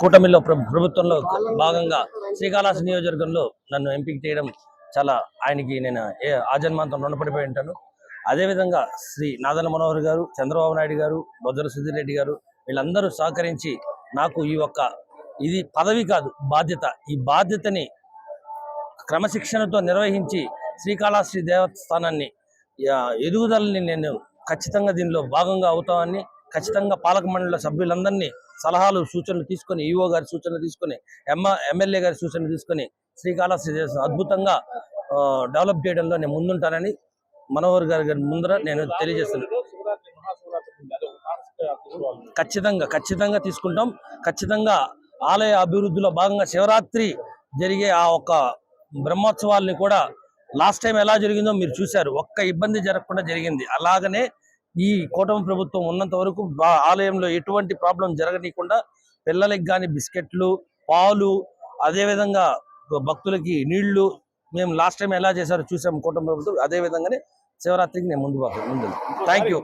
కూటమిలో ప్రభుత్వంలో భాగంగా శ్రీకాళహస్తి నియోజకవర్గంలో నన్ను ఎంపిక చేయడం చాలా ఆయనకి నేను ఏ ఆజన్మాంతం రుణపడిపోయి ఉంటాను. అదేవిధంగా శ్రీ నాదల మనోహర్ గారు చంద్రబాబు నాయుడు గారు బొజ్జల సుధీర్ రెడ్డి గారు వీళ్ళందరూ సహకరించి నాకు ఈ ఒక్క ఇది పదవి కాదు బాధ్యత. ఈ బాధ్యతని క్రమశిక్షణతో నిర్వహించి శ్రీకాళహస్తి దేవస్థానాన్ని ఎదుగుదలని నేను ఖచ్చితంగా దీనిలో భాగంగా అవుతామని ఖచ్చితంగా పాలక మండలి సభ్యులందరినీ సలహాలు సూచనలు తీసుకొని ఈఓ గారి సూచనలు తీసుకొని ఎమ్మ ఎమ్మెల్యే గారి సూచనలు తీసుకొని శ్రీకాళహస్తి అద్భుతంగా డెవలప్ చేయడంలో నేను ముందుంటానని మనోహర్ గారి గారి ముందర నేను తెలియజేస్తున్నాను. ఖచ్చితంగా ఖచ్చితంగా తీసుకుంటాం. ఖచ్చితంగా ఆలయ అభివృద్ధిలో భాగంగా శివరాత్రి జరిగే ఆ ఒక్క బ్రహ్మోత్సవాల్ని కూడా లాస్ట్ టైం ఎలా జరిగిందో మీరు చూశారు. ఒక్క ఇబ్బంది జరగకుండా జరిగింది. అలాగనే ఈ కూటమి ప్రభుత్వం ఉన్నంత వరకు ఆలయంలో ఎటువంటి ప్రాబ్లం జరగనీయకుండా పిల్లలకి కానీ బిస్కెట్లు పాలు అదేవిధంగా భక్తులకి నీళ్ళు మేము లాస్ట్ టైం ఎలా చేశారో చూసాం కూటమి ప్రభుత్వం. అదే విధంగానే శివరాత్రికి నేను ముందు ముందు. Thank you